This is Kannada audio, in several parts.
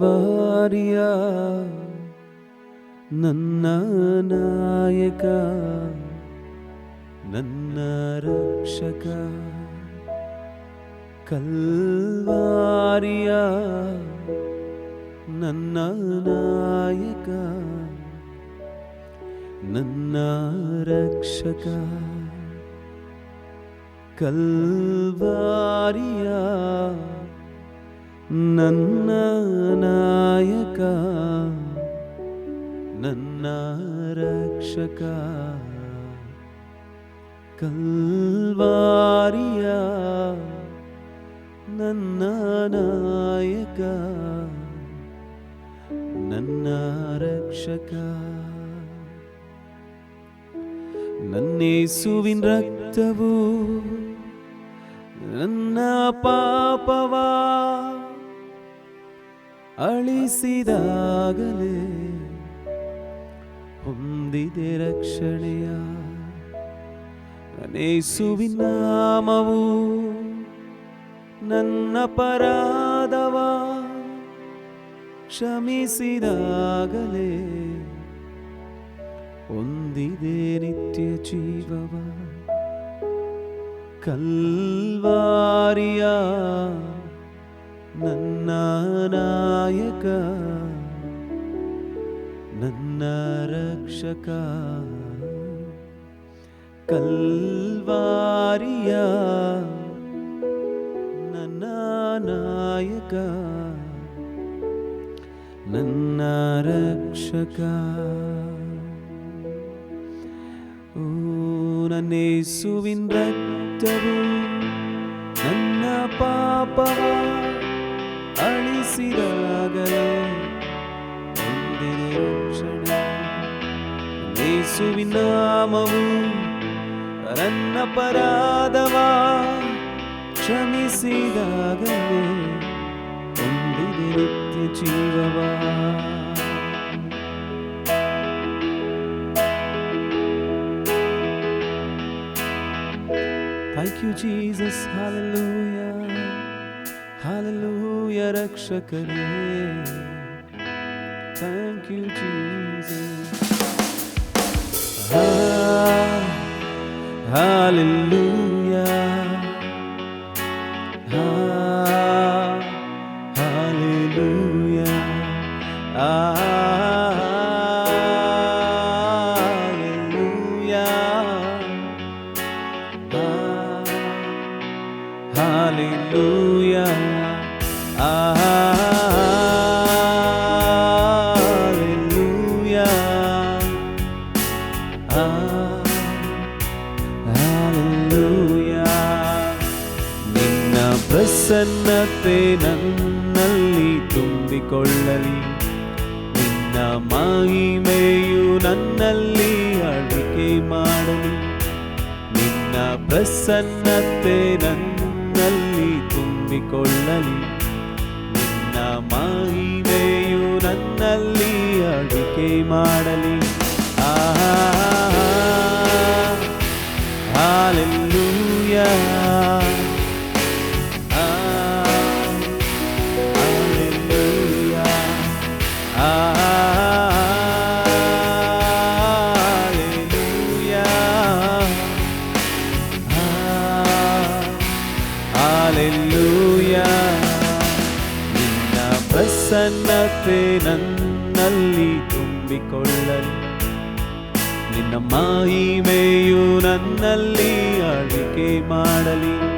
ಕಲ್ವಾರಿಯ ನನ್ನ ನಾಯಕ ನನ್ನ ರಕ್ಷಕ ಕಲ್ವಾರಿಯ ನನ್ನ ನಾಯಕ ನನ್ನ ರಕ್ಷಕ ಕಲ್ವಾರಿಯ ನನ್ನ ನಾಯಕ ನನ್ನ ರಕ್ಷಕ ಕಲ್ವಾರಿಯ ನನ್ನ ನಾಯಕ ನನ್ನ ರಕ್ಷಕ ನನ್ನೇಸುವಿನ ರಕ್ತವು ನನ್ನ ಪಾಪವ ಅಳಿಸಿದಾಗಲೇ ಹೊಂದಿದೆ ರಕ್ಷಣೆಯ ನಾಮವು ನನ್ನ ಪರಾದವ ಕ್ಷಮಿಸಿದಾಗಲೇ ಹೊಂದಿದೆ ನಿತ್ಯ ಜೀವವ. ಕಲ್ವಾರಿಯ ನನ್ನ ನಾಯಕ ನನ್ನ ರಕ್ಷಕ ಕಲ್ವಾರಿಯ ನನ್ನ ನಾಯಕ ನನ್ನ ರಕ್ಷಕ ಓ ನನ್ನೇಸುವಿನ ರಕ್ತವು ನನ್ನ ಪಾಪವ ಅಳಿಸಿದಾಗಲೇ ಹೊಂದಿದೆ ರಕ್ಷಣೆ ಯೇಸುವಿನ ನಾಮವು ನನ್ನ ಪರಾಧವ ಕ್ಷಮಿಸಿದಾಗಲೇ ಹೊಂದಿದೆ ನಿತ್ಯ ಜೀವವ Thank you, Jesus. Hallelujah. Hallelujah, Rakshakare. Thank you, Jesus. Ah, hallelujah. Ah, hallelujah. Ah. Hallelujah. Ah, ಪ್ರಸನ್ನತೆ ನನ್ನಲ್ಲಿ ತುಂಬಿಕೊಳ್ಳಲಿ ನಿನ್ನ ಮಹಿಮೆಯು ನನ್ನಲ್ಲಿ ಅಳಿಕೆ ಮಾಡಲಿ ನಿನ್ನ ಪ್ರಸನ್ನತೆ ನನ್ನಲ್ಲಿ ತುಂಬಿಕೊಳ್ಳಲಿ ನಿನ್ನ ಮಹಿಮೆಯು ನನ್ನಲ್ಲಿ ಅಳಿಕೆ ಮಾಡಲಿ ನನ್ನಲ್ಲಿ ಅಳಿಕೆ ಮಾಡಲಿ.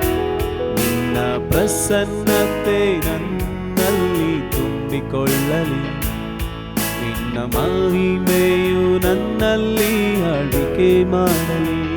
ನಿನ್ನ ಪ್ರಸನ್ನತೆ ನನ್ನಲ್ಲಿ ತುಂಬಿಕೊಳ್ಳಲಿ. ನಿನ್ನ ಮಹಿಮೆಯು ನನ್ನಲ್ಲಿ ಅಳಿಕೆ ಮಾಡಲಿ.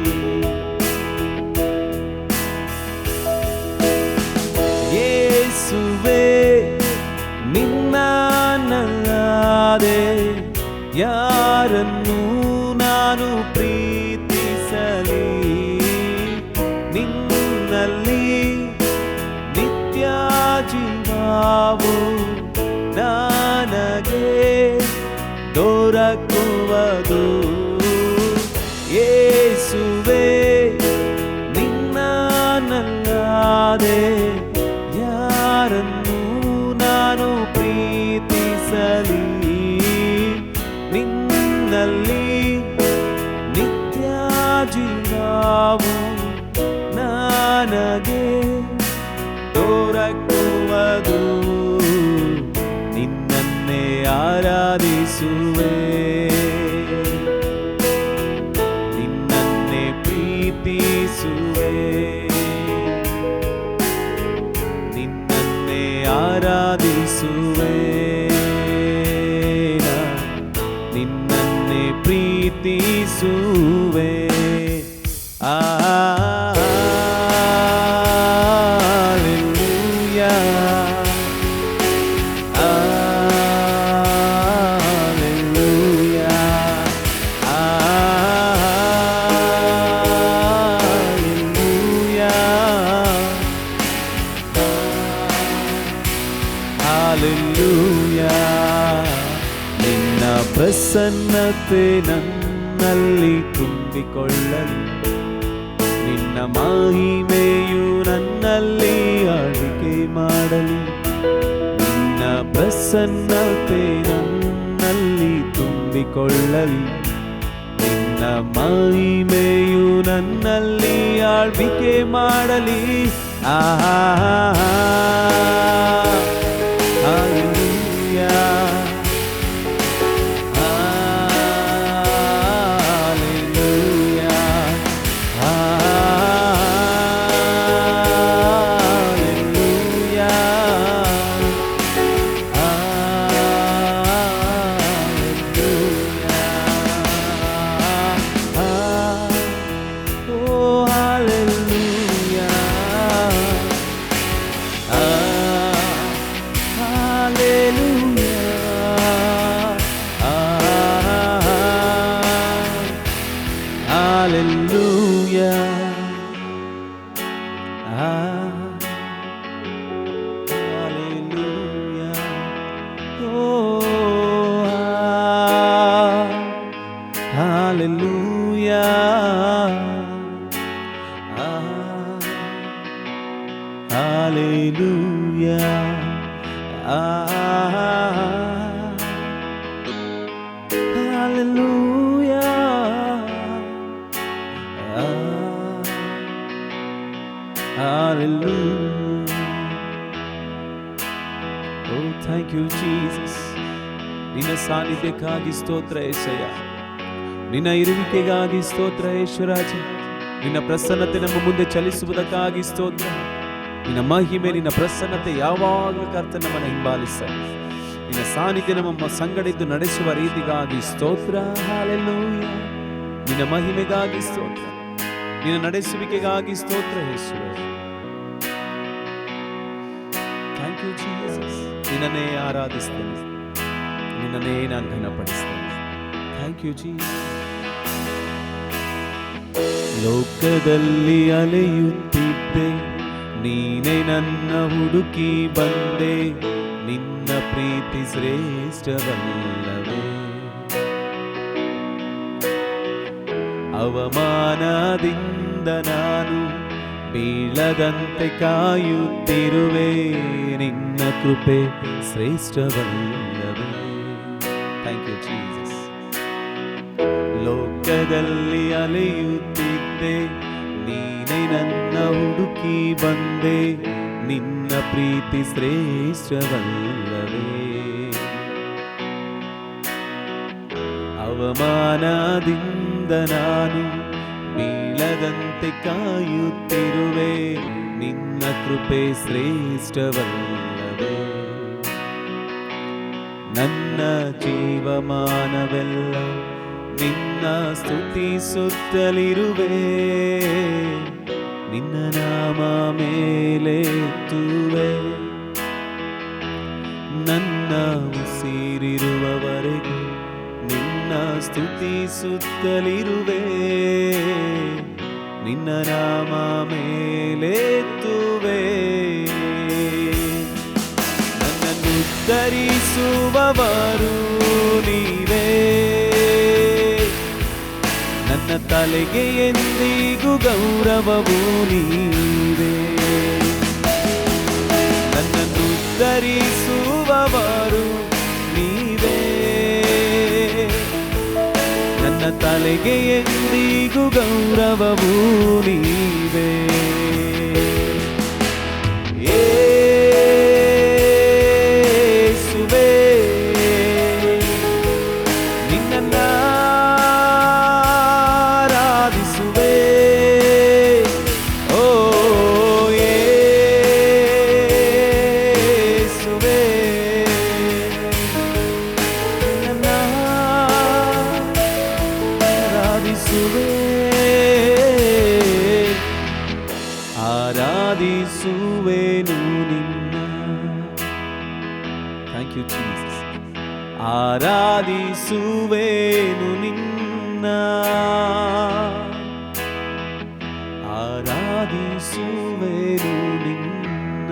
ಧ್ಯಾನಿಸಲಿ. ನಿನ್ನಲ್ಲಿ ನಿತ್ಯ ಜೀವವು ನನಗೆ ದೊರಕುವುದು. ನಿನ್ನನ್ನೇ ಆರಾಧಿಸುವೆ. finally I I ಸ್ತೋತ್ರ ಏಸಯ್ಯ. ನಿನ್ನ ಇರುವಿಕೆಗಾಗಿ ಸ್ತೋತ್ರ ಯೇಸುರಾಜ ನಿನ್ನ ಪ್ರಸನ್ನತೆ ನಮ್ಮ ಮುಂದೆ ಚಲಿಸುವುದಕ್ಕಾಗಿ ಸ್ತೋತ್ರ. ನಿನ್ನ ಮಹಿಮೆ, ನಿನ್ನ ಪ್ರಸನ್ನತೆ ಯಾವಾಗಲೂ ಕರ್ತ ನಮ್ಮನ್ನು ಹಿಂಬಾಲಿಸ. ನಿನ್ನ ಸಾನ್ನಿಧ್ಯ ನಮ್ಮ ಸಂಗಡಿದ್ದು ನಡೆಸುವ ರೀತಿಗಾಗಿ ಸ್ತೋತ್ರ. ಹಾಲೆಲ್ಲೂಯ ನಿನ್ನ ಮಹಿಮೆಗಾಗಿ ಸ್ತೋತ್ರ. ನಿನ್ನ ನಡೆಸುವಿಕೆಗಾಗಿ ಸ್ತೋತ್ರ ಯೇಸು ನಿನ್ನನ್ನೇ ಆರಾಧಿಸ್ತೇನೆ. ನಿನ್ನನ್ನೇ ನಾನು ಘನಪಡಿಸ್ತೇನೆ. ಥ್ಯಾಂಕ್ ಯು ಜಿ ಲೋಕದಲ್ಲಿ ಅಲೆಯುತ್ತಿದ್ದೆ, ನೀನೆ ನನ್ನ ಹುಡುಕಿ ಬಂದೆ, ನಿನ್ನ ಪ್ರೀತಿ ಶ್ರೇಷ್ಠವಲ್ಲವೇ. ಅವಮಾನದಿಂದ ನಾನು ಬೀಳದಂತೆ ಕಾಯುತ್ತಿರುವೆ, ನಿನ್ನ ಕೃಪೆ ಶ್ರೇಷ್ಠವಲ್ಲವೇ. ಥ್ಯಾಂಕ್ ಯು ಜೀಸಸ್ ಲೋಕದಲ್ಲಿ ಅಲೆಯುತ್ತಿದ್ದೆ. ನೀನೇ ನನ್ನ ಹುಡುಕಿ ಬಂದೆ. ನಿನ್ನ ಪ್ರೀತಿ ಶ್ರೇಷ್ಠವಲ್ಲವೇ. ಅವಮಾನದಿಂದ ನಾನು ಬೀಳದಂತೆ ಕಾಯುತ್ತಿರುವೆ. ನಿನ್ನ ಕೃಪೆ ಶ್ರೇಷ್ಠವಲ್ಲವೇ. ನನ್ನ ಜೀವಮಾನವೆಲ್ಲ ನಿನ್ನ ಸ್ತುತಿಸುತ್ತಲಿರುವೆ ನಿನ್ನ ನಾಮ ಮೇಲೆ ತುವೆ ನನ್ನ ಉಸಿರಿರುವವರೆಗೂ ನಿನ್ನ ಸ್ತುತಿಸುತ್ತಲಿರುವೆ ನಿನ್ನ ನಾಮ ಮೇಲೆ ತುವೆ ನನ್ನನ್ನು ಧರಿಸುವವರು ನೀವೇ. ತಲೆಗೆ ಎಂದಿಗೂ ಗೌರವವು ನೀವೇ. ನನ್ನನ್ನು ಧರಿಸುವವರು ನೀವೇ. ನನ್ನ ತಲೆಗೆ ಎಂದಿಗೂ ಗೌರವವು ನೀವೇ. ಆರಾಧಿಸುವೇನು ನಿನ್ನ. ಆರಾಧಿಸುವೇನು ನಿನ್ನ.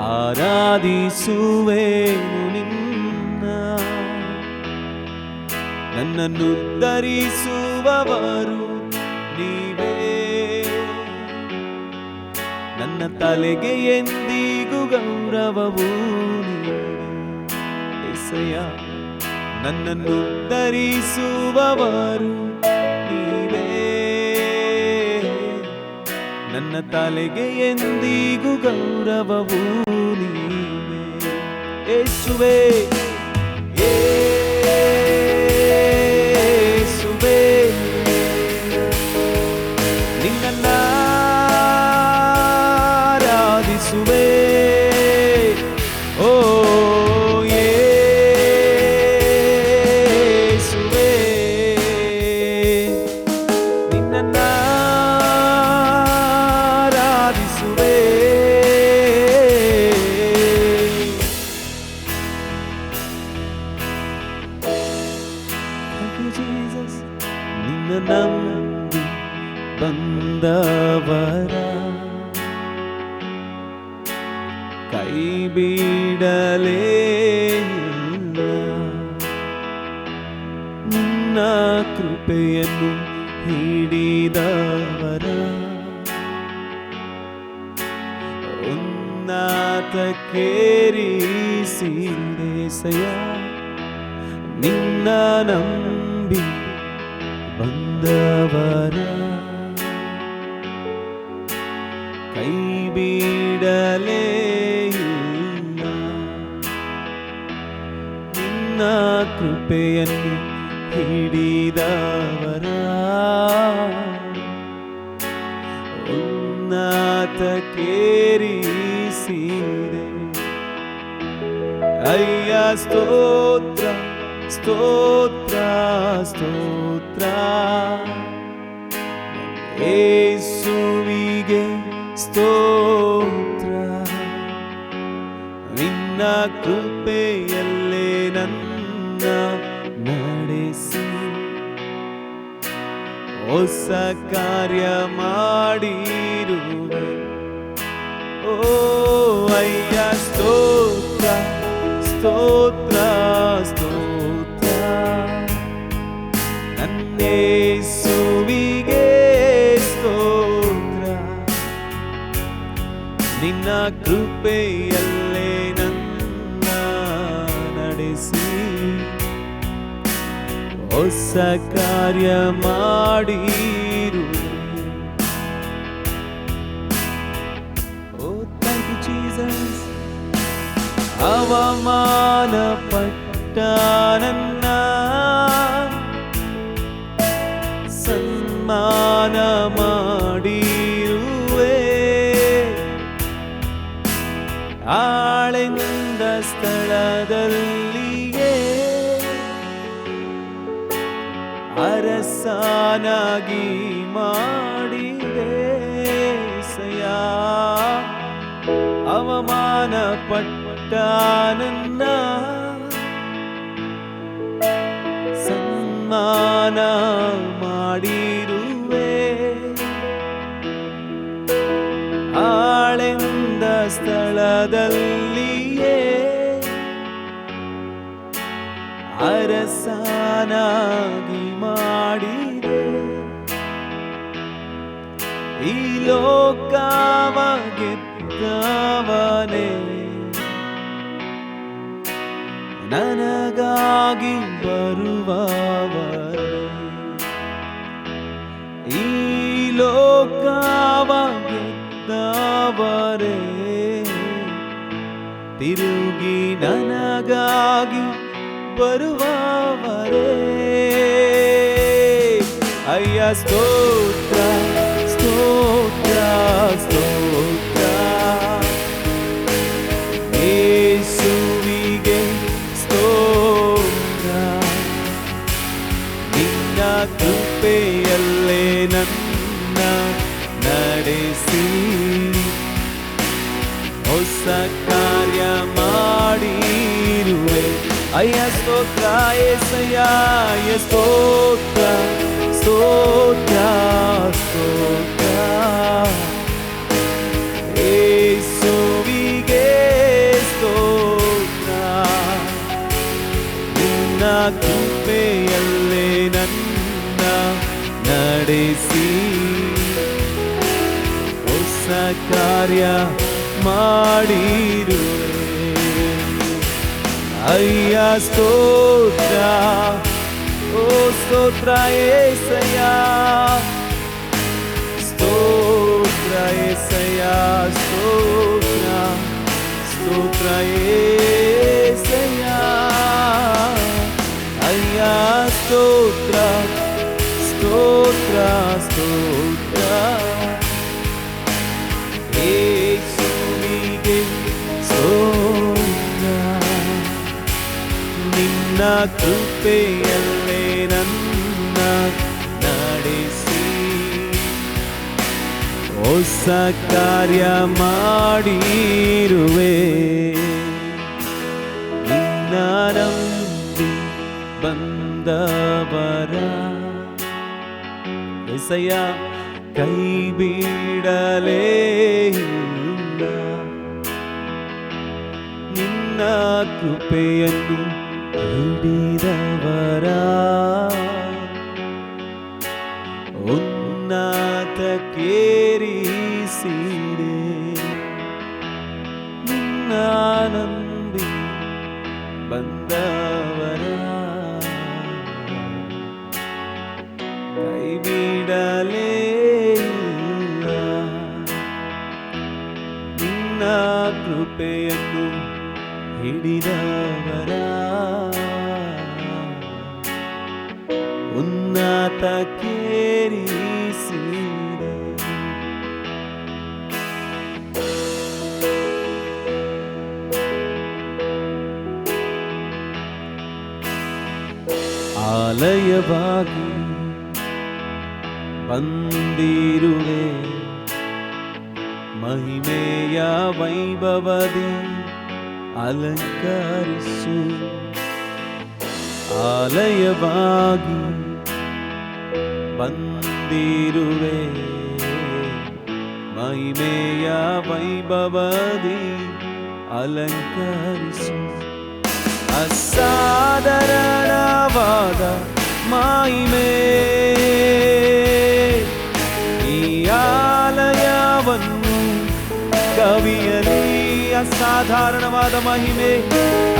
ಆರಾಧಿಸುವೇನು ನಿನ್ನ. ನನ್ನನ್ನು ಧರಿಸುವವರು ನೀವೇ ನನ್ನ ತಲೆಗೆ ಎಂದಿಗೂ ಗೌರವವು ಎಸೆಯ ನನ್ನನ್ನು ಧರಿಸುವವರು ನೀವೇ. ನನ್ನ ತಲೆಗೆ ಎಂದಿಗೂ ಗೌರವವು ನೀವೇ. ಯೇಸುವೆ ಬಂದವರ ಕೈ ಬಿಡಲೇ ನಿನ್ನ ಕೃಪೆಯನ್ನು ಹಿಡಿದವರ ಉನ್ನತಕ್ಕೇರಿಸಿದೆಸೆಯ ನಿನ್ನ ನಂಬಿ ಬಂದವರ ಕೃಪೆಯನ್ನು ಹಿಡಿದವರ ಉನ್ನತಕ್ಕೇರಿಸಿದೆ ಅಯ್ಯ ಸ್ತೋತ್ರ ಸ್ತೋತ್ರ ಸ್ತೋತ್ರ ಏಸುವಿಗೆ ಸ್ತೋತ್ರ ನಿನ್ನ ಕೃಪೆಯಲ್ಲೇ ಹೊಸ ಕಾರ್ಯ ಮಾಡಿರುವೆ. ಓ ಅಯ್ಯ ಸ್ತೋತ್ರ ಸ್ತೋತ್ರ ಸ್ತೋತ್ರ. ನನ್ನೇಸುವಿಗೆ ಸ್ತೋತ್ರ. ನಿನ್ನ ಕೃಪೆಯಲ್ಲೇ ಹೊಸ ಕಾರ್ಯ ಮಾಡಿರು ಓ ಥ್ಯಾಂಕ್ ಯು ಜೀಸಸ್ ಅವಮಾನ ಪಟ್ಟ ನನ್ನ ಸನ್ಮಾನ ಮಾಡಿರುವೆ ಆಳೆಂದ ಸ್ಥಳದಲ್ಲಿಯೇ ಅರಸನಾಗಿ ಮಾಡಿದೆ ಸಯ ಅವಮಾನ ಪಟ್ಟ ನನ್ನ ಗೆದ್ದವನೇ ನನಗಾಗಿ ಬರುವವರೇ ಈ ಲೋಕವ ಗೆದ್ದವರೇ. ತಿರುಗಿ ನನಗಾಗಿ ಬರುವವರೇ. ಅಯ್ಯ ಸ್ತೋತ್ರ ಸ್ತೋತ್ರ ಅಯ್ಯ ಸ್ತೋತ್ರ ಏಸಯ್ಯ ಸ್ತೋತ್ರ ಸ್ತೋತ್ರ ಸ್ತೋತ್ರ ಏಸುವಿಗೆ ಸ್ತೋತ್ರ ನಿನ್ನ ಕೃಪೆಯಲ್ಲೇ ನನ್ನ ನಡೆಸಿ ಹೊಸ ಕಾರ್ಯ ಮಾಡಿರುವೆ Aia stotra, o stotra Yesaya, stotra Yesaya, stotra. ಕೃಪೆಯಲ್ಲೇ ನನ್ನ ನಡೆಸಿ. ಹೊಸ ಕಾರ್ಯ ಮಾಡಿರುವೆ. ನಂಬಿ ಬಂದವರ ಎಸಯ್ಯ ಕೈ ಬಿಡಲೇ ಇಲ್ಲ. ನಿನ್ನ ಕೃಪೆಯನ್ನು விடுதவரா ಆಲಯವಾಗಿ ಬಂದಿರುವೆ ಮಹಿಮೆಯ ವೈಭವದಿ ಅಲಂಕರಿಸು ಆಲಯವಾಗಿ ಬಂದಿರುವೆ ಮಹಿಮೆಯ ವೈಭವದಿ ಅಲಂಕರಿಸು ಅಸಾಧಾರಣವಾದ ಮಹಿಮೆ ಈ ಆಲಯವನ್ನು ಕವಿಯಲಿ ಅಸಾಧಾರಣವಾದ ಮಹಿಮೆ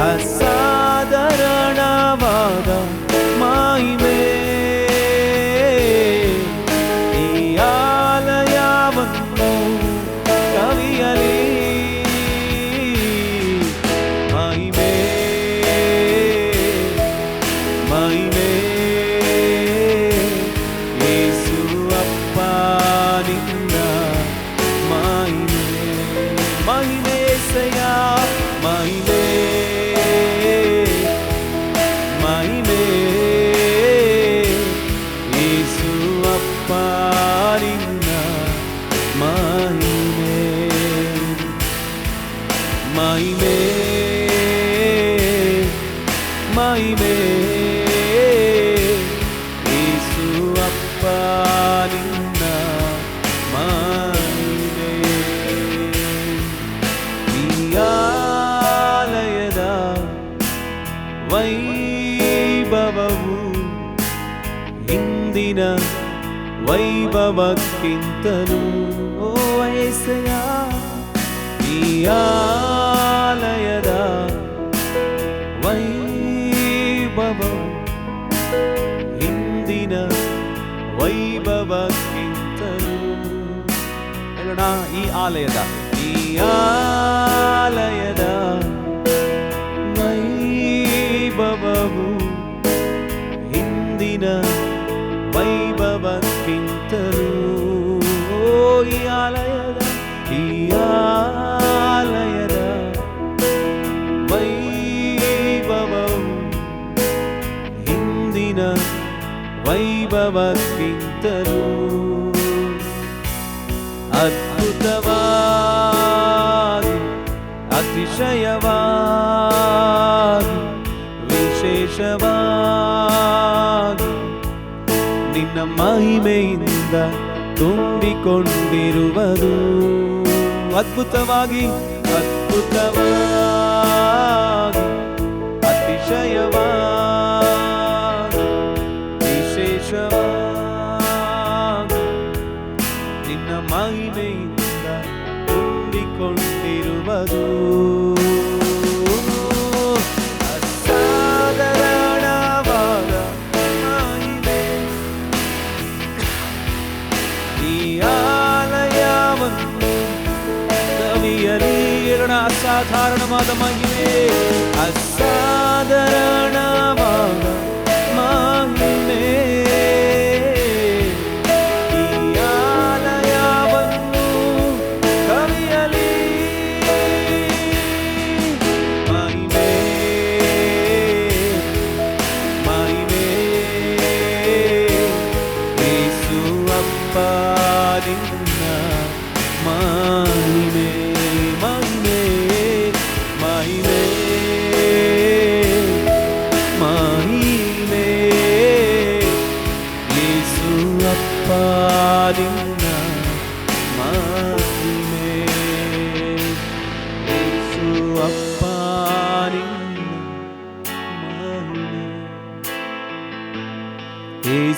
ಅಸಾಧಾರಣವಾದ ಮಹಿಮೆ ಈ ಆಲಯದ ಈ ಆಲಯದ ಅದ್ಭುತವಾಗಿ ಅತಿಶಯವಾಗಿ ವಿಶೇಷವಾಗಿ ನಿನ್ನ ಮಹಿಮೆಯಿಂದ ತುಂಬಿಕೊಂಡಿರುವುದು. ಅದ್ಭುತವಾಗಿ ಅದ್ಭುತವಾಗಿ ಅತಿಶಯವಾಗಿ. അസാധാരണമാത മഹിമേ അസാധാരണമാത മഹിമേ